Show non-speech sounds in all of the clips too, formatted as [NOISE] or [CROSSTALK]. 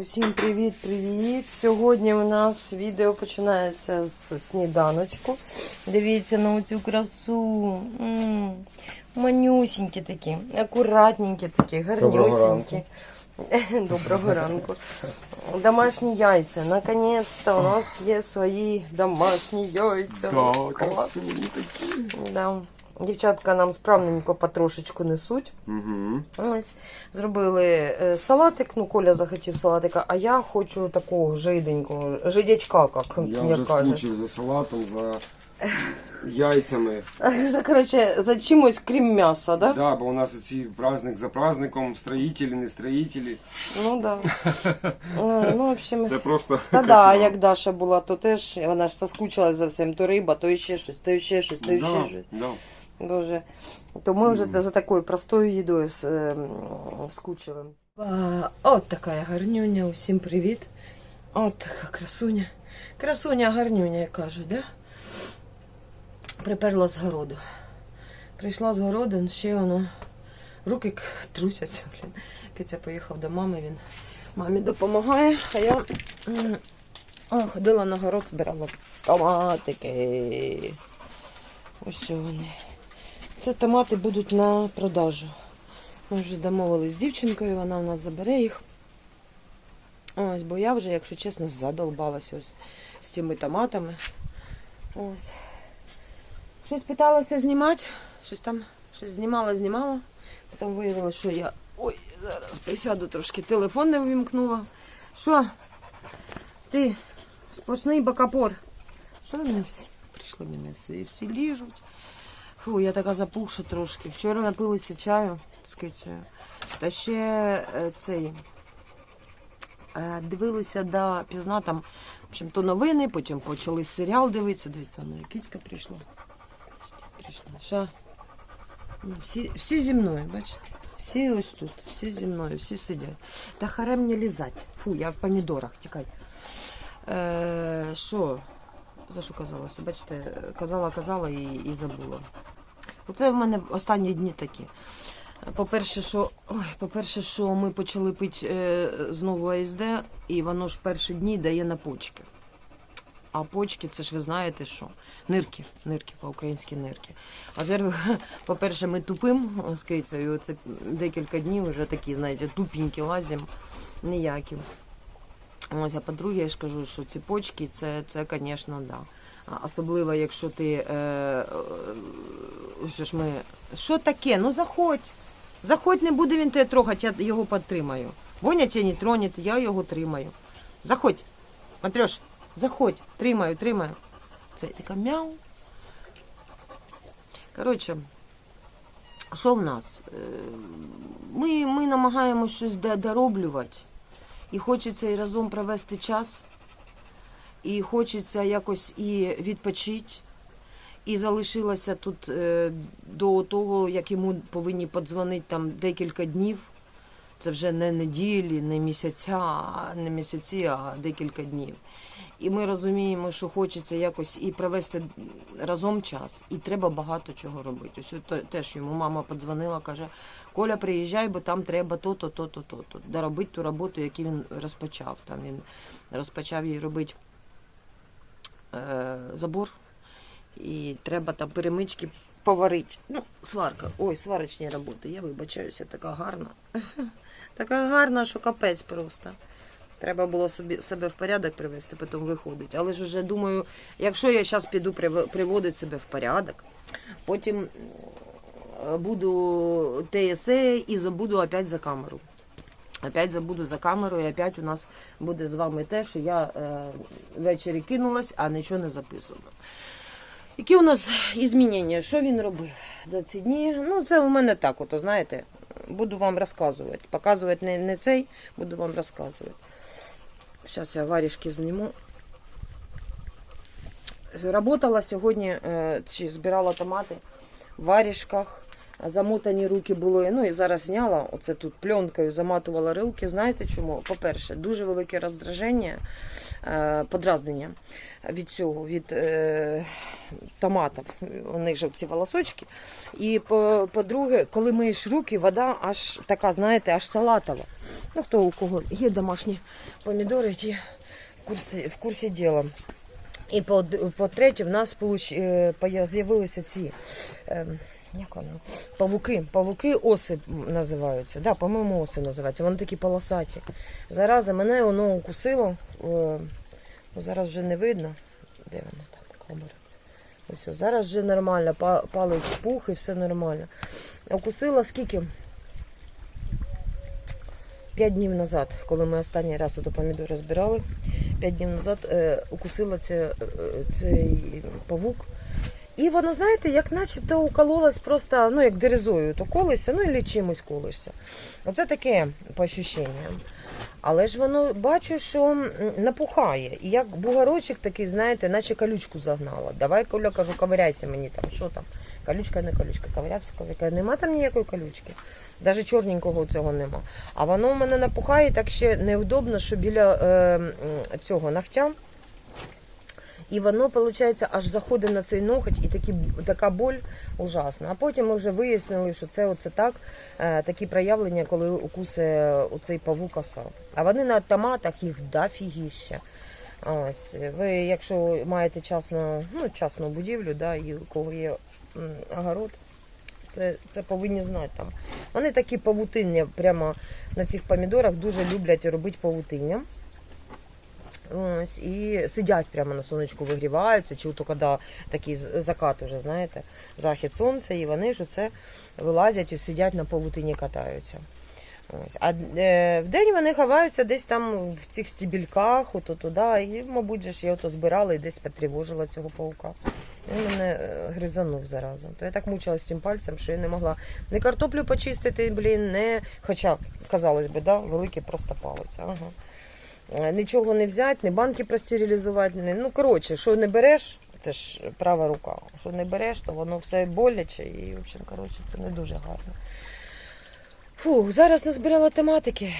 Усім привіт-привіт! Сьогодні у нас відео починається з сніданочку. Дивіться на цю красу. М, Манюсінькі такі, акуратненькі такі, гарнюсінькі. [LAUGHS] Доброго ранку. Домашні яйця. Наконець-то у нас є свої домашні яйця. Да, Клас. красиві такі. Да. Дівчатка нам справненько потрошечку несуть. Угу. Ось зробили е, салатик. Ну, Коля захотів салатика, а я хочу такого жиденького, жидячка, як Я вже кажуть. скучив за салатом, за яйцями. [LAUGHS] За, коротше, за чимось крім м'яса, да? Да, бо у нас ці праздник за праздником, строїтелі, не строїтелі. Ну да. [LAUGHS] Ну, в общем, Це просто. Та да, як Даша була, то теж вона ж соскучилась за всім. То риба, то ще щось, то ще щось, то ще да, щось. да. Дуже. То ми вже за такою простою їдою ем, скучили. От така гарнюня, усім привіт. От така красуня. Красуня гарнюня, як кажуть, да? Приперла з городу. Прийшла з городу, ще воно. Руки трусяться, блін. Киця поїхав до мами, він мамі допомагає, а я о, ходила на город, збирала томатики. Ось вони. Це томати будуть на продажу. Ми вже домовились з дівчинкою, вона у нас забере їх. Ось, бо я вже, якщо чесно, задолбалася ось з цими томатами. Ось. Щось питалася знімати, щось там щось знімала, знімала. Потім виявилося, що я. Ой, зараз присяду трошки, телефон не ввімкнула. Що? Ти сплошний бакапор. Що вони всі? Прийшли мене всі, всі ліжуть. Фу, я така запухша трошки. Вчора напилися чаю з кицею. Та ще е, цей. е, Дивилися до пізна там, в общем, то новини, потім почали серіал дивитися. Дивіться, ну і кицька прийшла. Прийшла. Що? Ну, всі, всі зі мною, бачите? Всі ось тут, всі зі мною, всі сидять. Та харе мені лізать. Фу, я в помідорах, тікай. Е, Що? За що казала? Бачите, казала, казала і, і забула. Оце в мене останні дні такі. По-перше, що, ой, по-перше, що ми почали пити е, знову АСД, і воно ж перші дні дає на почки. А почки, це ж ви знаєте що? Нирки, нирки, по-українськи нирки. Во-первых, [LAUGHS] по-перше, ми тупим з кицею, оце декілька днів вже такі, знаєте, тупенькі лазимо, ніякі. Ось, а по-друге, я ж кажу, що ці почки, це, це звісно, да. Особливо, якщо ти. Е, е, ж ми. Що таке? Ну заходь. Заходь, не буде він тебе трогати, я його підтримаю. Воня тебе не троне, я його тримаю. Заходь. Матрьош, заходь, тримаю, тримаю. Це така мяу. Коротше, що в нас? Е, Ми, ми намагаємося щось до- дороблювати. І хочеться і разом провести час, і хочеться якось і відпочити. І залишилося тут е, до того, як йому повинні подзвонити там декілька днів. Це вже не неділі, не місяця, не місяці, а декілька днів. І ми розуміємо, що хочеться якось і провести разом час, і треба багато чого робити. Ось теж йому мама подзвонила, каже: Коля, приїжджай, бо там треба то-то, то-то, то-то. Доробити ту роботу, яку він розпочав. Там він розпочав їй робити забор, і треба там перемички поварити. Ну, сварка. Ой, сварочні роботи. Я вибачаюся, така гарна. [LAUGHS] Така гарна, що капець просто. Треба було собі себе в порядок привести, потім виходить. Але ж вже думаю, якщо я зараз піду приводити себе в порядок, потім е, буду ТСЕ і забуду опять за камеру. Опять забуду за камеру, і опять у нас буде з вами те, що я е, ввечері кинулась, а нічого не записувала. Які у нас змінення? Що він робив за ці дні? Ну, це у мене так, ото, знаєте, буду вам розказувати. Показувати не, не цей, буду вам розказувати. Зараз я варішки зніму. Работала сьогодні, е, чи збирала томати в варішках. Замотані руки були. Ну і зараз зняла оце тут пленкою, заматувала руки. Знаєте чому? По-перше, дуже велике роздраження, е, подразнення від цього, від е, томатів. У них же ці волосочки. І по- по-друге, коли миєш руки, вода аж така, знаєте, аж салатова. Ну, хто у кого є домашні помідори, ті в курсі, в курсі діла. І по- по-третє, в нас е, з'явилися ці е, як воно? павуки. Павуки оси називаються. Да, по-моєму, оси називаються. Вони такі полосаті. Зараза мене воно укусило. Ну, зараз вже не видно. Де воно там камера? Ось, зараз вже нормально, па- палець пух і все нормально. Укусила скільки? П'ять днів назад, коли ми останній раз ото помідори збирали, п'ять днів назад е, укусила е, цей павук. І воно, знаєте, як начебто укололось просто, ну, як дерезою, то колишся, ну і чимось колишся. Оце таке по ощущенням. Але ж воно бачу, що напухає. І як бугорочок такий, знаєте, наче колючку загнала. Давай, Коля, кажу, ковиряйся мені там, що там. Колючка, не колючка, ковирявся, ковирявся. Нема там ніякої колючки. Навіть чорненького цього нема. А воно в мене напухає так ще невдобно, що біля е, цього ногтя. І воно, виходить, аж заходить на цей ноготь, і такі, така боль ужасна. А потім ми вже вияснили, що це оце так, е, такі проявлення, коли укуси оцей павук оса. А вони на томатах їх дофігіще. Ось, ви, якщо маєте частну, ну, частну будівлю, да, і у кого є огород, це, це повинні знати там. Вони такі павутиння прямо на цих помідорах дуже люблять робити павутиння. Ось, і сидять прямо на сонечку, вигріваються, чи коли такий закат уже, знаєте, захід сонця, і вони ж оце вилазять і сидять на павутині катаються. Ось. А е, вдень вони ховаються десь там в цих стібільках, ото туди, і, мабуть, ж я ото збирала і десь потривожила цього паука. Він мене е, гризанув заразом. То я так мучилась цим пальцем, що я не могла не картоплю почистити, блін, не. Хоча, казалось би, да, великий просто палець. Ага. Е, Нічого не взяти, не банки простерилізувати. Не... Ну, коротше, що не береш, це ж права рука. Що не береш, то воно все боляче і, в общем, коротше, це не дуже гарно. Фух, зараз назбирала тематики.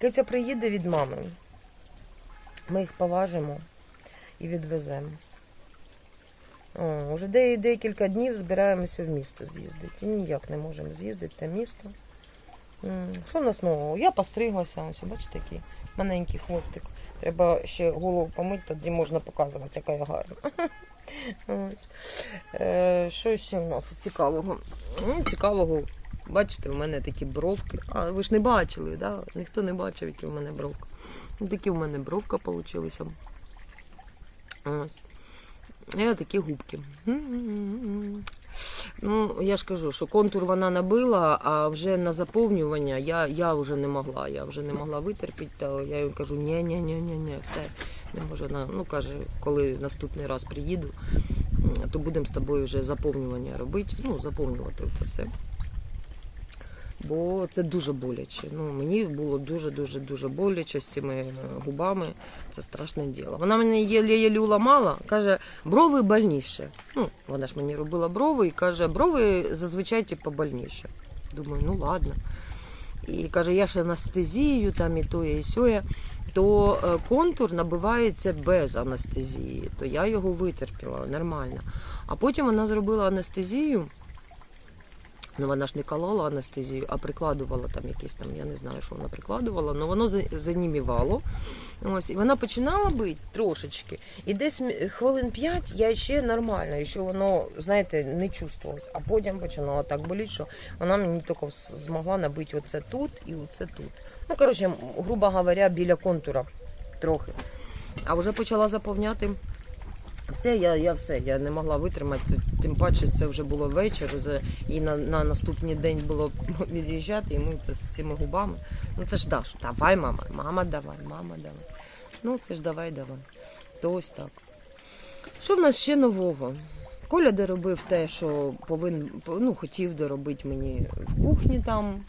Киця приїде від мами. Ми їх поважимо і відвеземо. О, Уже декілька днів збираємося в місто з'їздити. І ніяк не можемо з'їздити в те місто. Що в нас нового? Я постриглася, ось, бачите, такий маленький хвостик. Треба ще голову помити, тоді можна показувати, яка я гарна. [LAUGHS] Е, Що ще в нас цікавого? Ну, Цікавого, бачите, в мене такі бровки. А ви ж не бачили, да? ніхто не бачив, які в мене бровки. Ну, Такі в мене бровка вийшла. Ось. І такі губки. Ну, я ж кажу, що контур вона набила, а вже на заповнювання я, я вже не могла. Я вже не могла витерпіти. То я їй кажу, ні, ні, ні, ні, ні, все. Не може на Ну, каже, коли наступний раз приїду, то будемо з тобою вже заповнювання робити. Ну, заповнювати це все. Бо це дуже боляче. Ну, мені було дуже-дуже дуже боляче з цими е, губами. Це страшне діло. Вона мене єлі-єлі уламала, каже, брови больніше. Ну, вона ж мені робила брови і каже, брови зазвичай типу, больніше. Думаю, ну ладно. І каже, я ж анестезію, там і то, і сьоє. То е, контур набивається без анестезії, то я його витерпіла нормально. А потім вона зробила анестезію. Ну, вона ж не колола анестезію, а прикладувала там якісь там, я не знаю, що вона прикладувала, але воно за- занімівало. Ось, і вона починала бити трошечки. І десь хвилин п'ять я ще нормально, що воно, знаєте, не чувствувалось. А потім починало так боліти, що вона мені тільки змогла набити оце тут і оце тут. Ну, коротше, грубо говоря, біля контура трохи. А вже почала заповняти. Все, я, я все, я не могла витримати. Це, тим паче це вже було вечір, вже і на, на наступний день було [LAUGHS] від'їжджати, і ми це з цими губами. Ну це ж Даш, давай, мама, мама, давай, мама, давай. Ну це ж давай, давай. То ось так. Що в нас ще нового? Коля доробив те, що повинен, ну, хотів доробити мені в кухні там.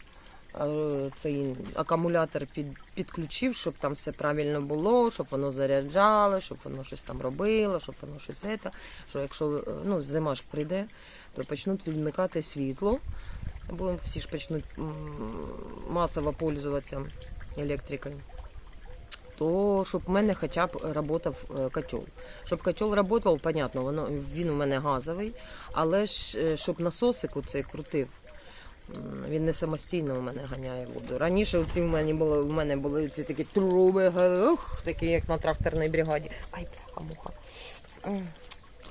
Е, Цей акумулятор під, підключив, щоб там все правильно було, щоб воно заряджало, щоб воно щось там робило, щоб воно щось це. Що якщо е, ну, зима ж прийде, то почнуть відмикати світло, бо всі ж почнуть масово пользуватися електрикою. То щоб в мене хоча б працював котел. Щоб котел працював, понятно, воно, він у мене газовий, але ж е, щоб насосик оцей крутив. Він не самостійно у мене ганяє воду. Раніше оці у мене були, у мене були ці такі труби, ох, такі як на тракторній бригаді. Ай, бляха муха.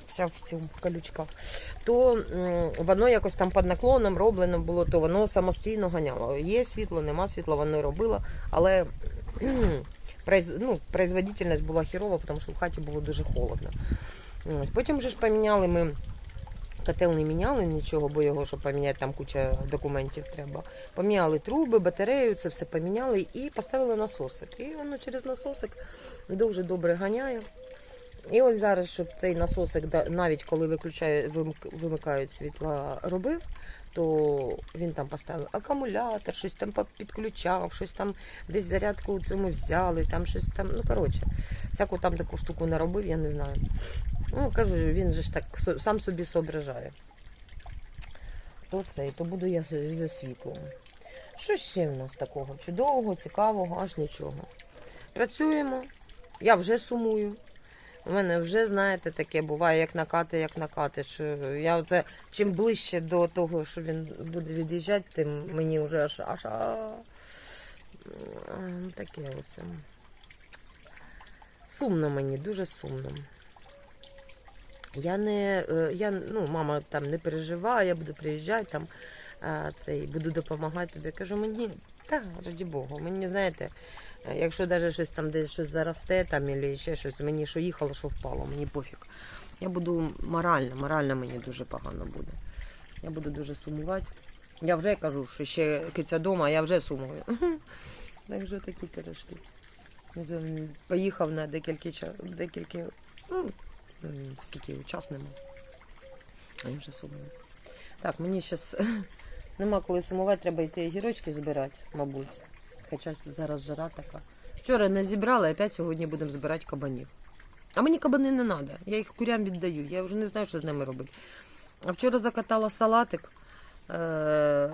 Вся в цьому в колючках. То воно якось там під наклоном роблено було, то воно самостійно ганяло. Є світло, нема світла, воно робило, але ну, производительність була хірова, тому що в хаті було дуже холодно. Потім вже ж поміняли ми. Котел не міняли нічого, бо його, щоб поміняти, там куча документів треба. Поміняли труби, батарею, це все поміняли і поставили насосик. І воно через насосик дуже добре ганяє. І ось зараз, щоб цей насосик, навіть коли виключає, вимикають світла, робив, то він там поставив акумулятор, щось там підключав, щось там десь зарядку у цьому взяли, там щось там, ну коротше, всяку там таку штуку наробив, я не знаю. Ну, кажу, він же ж так сам собі соображає. То це, і то буду я зі світлом. Що ще в нас такого? Чудового, цікавого, аж нічого. Працюємо. Я вже сумую. У мене вже, знаєте, таке буває, як накати, як накати. Що я оце, чим ближче до того, що він буде від'їжджати, тим мені вже аж аж а, таке ось. Сумно мені, дуже сумно. Я не, е, я, ну, мама там не переживає, я буду приїжджати там, а, цей, буду допомагати тобі. Я кажу, мені, та, раді Богу, мені, знаєте, е, якщо навіть щось там десь щось заросте, там, або ще щось, мені що їхало, що впало, мені пофіг. Я буду морально, морально мені дуже погано буде. Я буду дуже сумувати. Я вже кажу, що ще киця дома, я вже сумую. [LAUGHS] Так що такі пирожки. Поїхав на декілька декілька, ну, скільки час нема. А я вже сумую. Так, мені зараз [LAUGHS] нема коли сумувати, треба йти гірочки збирати, мабуть. Хоча зараз жара така. Вчора не зібрала, а опять сьогодні будемо збирати кабанів. А мені кабани не треба. Я їх курям віддаю. Я вже не знаю, що з ними робити. А вчора закатала салатик. Е-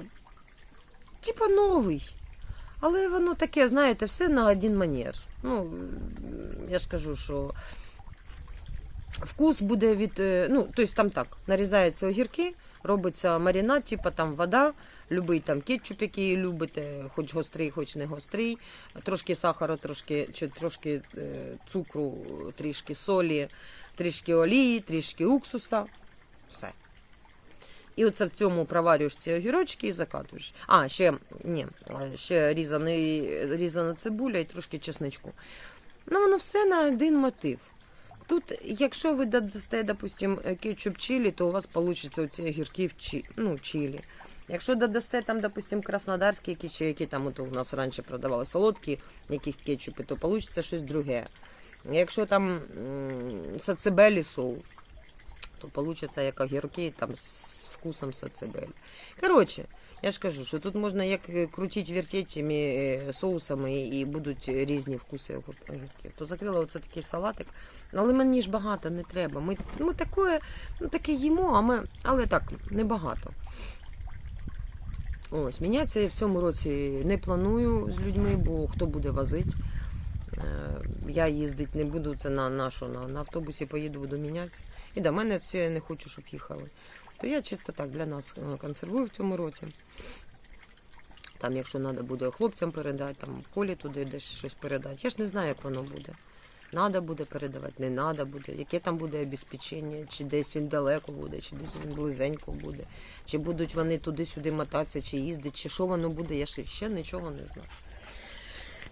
типа новий. Але воно таке, знаєте, все на один манер. Ну, я ж кажу, що вкус буде від. е, Ну, тобто там так, нарізаються огірки, робиться маринад, типа там вода, любий там кетчуп, який любите, хоч гострий, хоч не гострий, трошки сахару, трошки, чи трошки е, цукру, трішки солі, трішки олії, трішки уксуса. Все. І оце в цьому проварюєш ці огірочки і закатуєш. А, ще ні, ще різаний, різана цибуля і трошки чесничку. Ну, воно все на один мотив. Тут, якщо ви додасте, допустим, кетчуп чилі, то у вас вийде оці огірки в чі, ну, чилі. Якщо додасте там, допустим, краснодарські чи які там от у нас раніше продавали солодкі, яких кетчупи, то вийде щось друге. Якщо там сацебелі соус, то вийде як огірки там з вкусом сацебелі. Коротше, я ж кажу, що тут можна як крутіть крутити вертіти е, соусами і будуть різні вкуси огірків. То закрила оце такий салатик. Але мені ж багато не треба. Ми, ми таке, ну, таке їмо, а ми, але так, небагато. Ось, мінятися я в цьому році не планую з людьми, бо хто буде возити. Е, Я їздити не буду, це на, на що, на, на автобусі поїду, буду мінятися. І до мене все я не хочу, щоб їхали. То я чисто так для нас е, консервую в цьому році. Там, якщо треба буде хлопцям передати, там колі туди десь щось передати. Я ж не знаю, як воно буде. Надо буде передавати, не треба буде, яке там буде обезпечення, чи десь він далеко буде, чи десь він близенько буде, чи будуть вони туди-сюди мотатися, чи їздити, чи що воно буде, я ще нічого не знаю.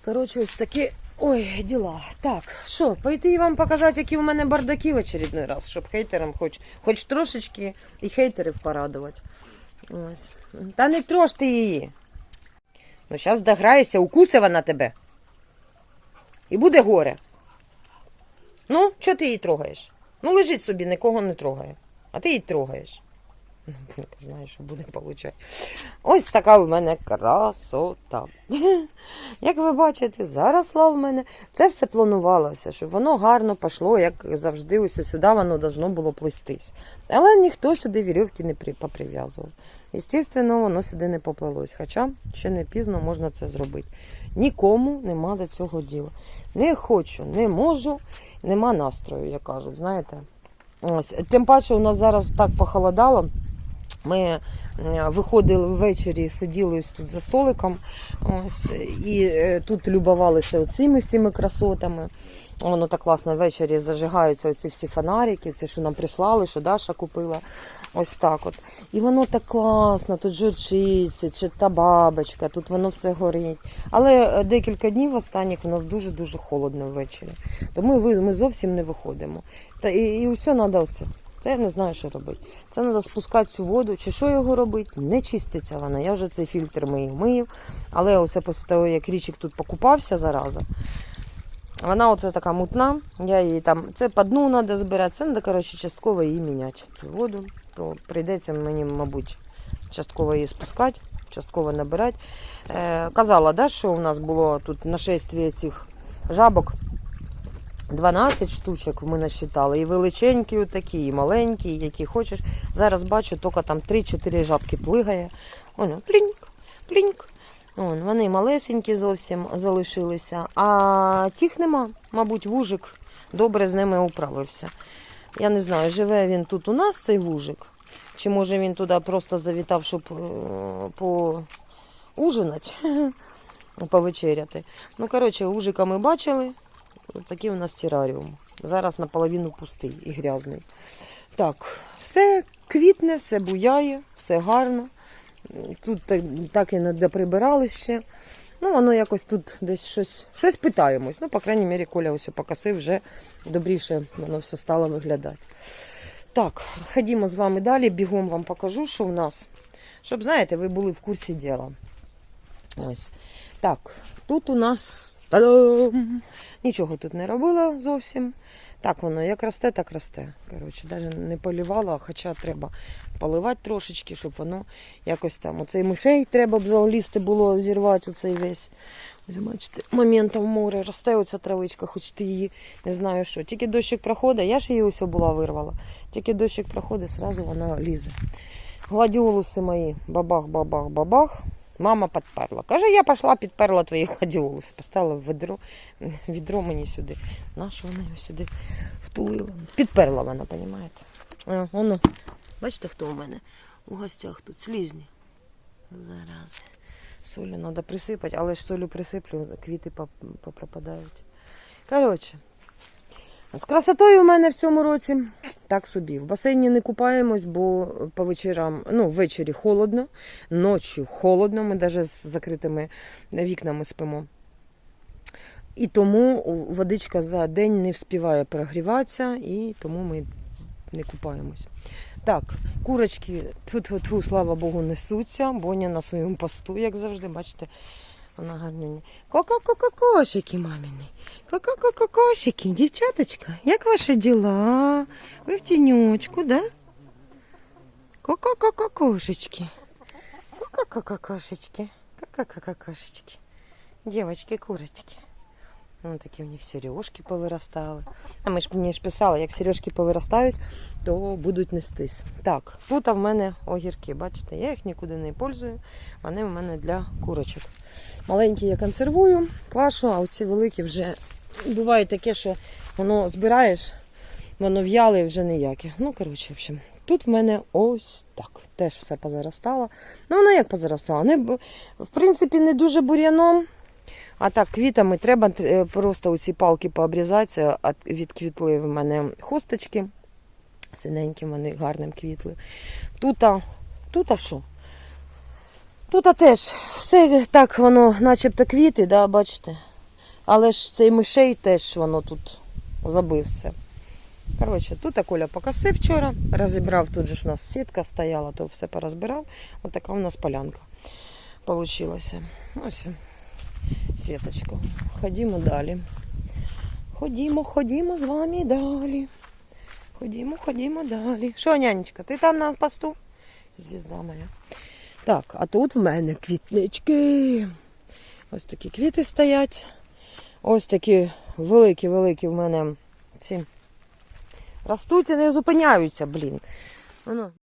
Коротше, ось такі ой, діла. Так, що, пойти вам показати, які в мене бардаки в очередний раз, щоб хейтерам хоч, хоч трошечки і хейтерів порадувати. Ось. Та не трош ти її. Ну, зараз дограєшся, укусе вона тебе. І буде горе. Ну, чого ти її трогаєш? Ну, лежить собі, нікого не трогає. А ти її трогаєш. Я знаю, що буде получати. Ось така в мене красота. Як ви бачите, заросла в мене. Це все планувалося, щоб воно гарно пішло, як завжди, ось сюди воно должно було плестись. Але ніхто сюди вірьовки не поприв'язував. Звісно, воно сюди не поплилось. Хоча ще не пізно можна це зробити. Нікому нема до цього діла. Не хочу, не можу, нема настрою, як кажуть, знаєте. Ось. Тим паче у нас зараз так похолодало. Ми е, виходили ввечері, сиділи ось тут за столиком ось, і е, тут любувалися оцими всіми красотами. Воно так класно ввечері зажигаються оці всі фонарики, це що нам прислали, що Даша купила. Ось так от. І воно так класно, тут журчиться, чи та бабочка, тут воно все горить. Але е, декілька днів останніх у нас дуже-дуже холодно ввечері. Тому ми зовсім не виходимо. Та і, і все треба оце. Це я не знаю, що робити. Це треба спускати цю воду, чи що його робити. Не чиститься вона. Я вже цей фільтр мию, мию. Але оце після того, як річик тут покупався зараза, вона оце така мутна. Я її там, це по дну треба збирати, це треба, коротше, частково її міняти, цю воду. То прийдеться мені, мабуть, частково її спускати, частково набирати. Е, казала, да, що у нас було тут нашествие цих жабок. 12 штучок ми насчитали. І величенькі такі, і маленькі, які хочеш. Зараз бачу, тільки там 3-4 жабки плигає. Воно пліньк, пліньк. Вон, вони малесенькі зовсім залишилися, а тих нема. Мабуть, вужик добре з ними управився. Я не знаю, живе він тут у нас, цей вужик, чи може він туди просто завітав, щоб е, поужинати, [LAUGHS] повечеряти. Ну, коротше, вужика ми бачили. Ось такий у нас тераріум. Зараз наполовину пустий і грязний. Так, все квітне, все буяє, все гарно. Тут так, і не доприбирали ще. Ну, воно якось тут десь щось, щось питаємось. Ну, по крайній мірі, Коля ось покосив, вже добріше воно все стало виглядати. Так, ходімо з вами далі, бігом вам покажу, що в нас. Щоб, знаєте, ви були в курсі діла. Ось. Так, тут у нас. Та-дам! Нічого тут не робила зовсім. Так воно як росте, так росте. Коротше, навіть не полівала, хоча треба поливати трошечки, щоб воно якось там. Оцей мишей треба б залізти було зірвати оцей весь. Бачите, моментом море росте оця травичка, хоч ти її не знаю що. Тільки дощик проходить, я ж її ось була вирвала. Тільки дощик проходить, зразу вона лізе. Гладіолуси мої, бабах, бабах, бабах. Мама підперла. Каже, я пішла, підперла твої гладіолуси. Поставила ведро, [LAUGHS] відро мені сюди. Нащо вона його сюди втулила? Підперла вона, розумієте? Воно. Бачите, хто у мене? У гостях тут слізні. Зарази. Солю треба присипати, але ж солю присиплю, квіти поп- попропадають. Коротше, з красотою у мене в цьому році так собі. В басейні не купаємось, бо по вечорам, ну, ввечері холодно, ночі холодно, ми навіть з закритими вікнами спимо. І тому водичка за день не вспіває прогріватися, і тому ми не купаємось. Так, курочки, тьфу-тьфу-тьфу, слава Богу, несуться. Боня на своєму посту, як завжди, бачите, вона гарнюня. Ко-ко-ко-кошики, маміни. Ко-ко-ко-кошики, дівчаточка, як ваші діла? Ви в тіньочку, да? Ко-ко-ко-кошечки. Ко-ко-ко-кошечки. Ко-ко-ко-кошечки. Дівочки, курочки. Ну, такі в них сережки повиростали. А ми ж мені ж писали, як сережки повиростають, то будуть нестись. Так, тут в мене огірки, бачите, я їх нікуди не пользую. Вони в мене для курочок. Маленькі я консервую, квашу, а оці великі вже буває таке, що воно збираєш, воно в'яле і вже ніяке. Ну, коротше, в общем, тут в мене ось так. Теж все позаростало. Ну, воно як позаростало? Не, в принципі, не дуже бур'яном. А так, квітами треба е, просто оці палки пообрізати. Відквітли в мене хусточки. Синенькі вони гарним квітли. Тут, тут що? Тут теж все так воно начебто квіти, да, бачите. Але ж цей мишей теж воно тут забив все. Коротше, тут Коля покосив вчора, розібрав, тут же ж у нас сітка стояла, то все порозбирав. Ось така у нас полянка получилася. Ось сіточку. Ходімо далі. Ходімо, ходімо з вами далі. Ходімо, ходімо далі. Що, нянечка, ти там на посту? Звізда моя. Так, а тут в мене квітнички. Ось такі квіти стоять. Ось такі великі-великі в мене ці ростуть і не зупиняються, блін.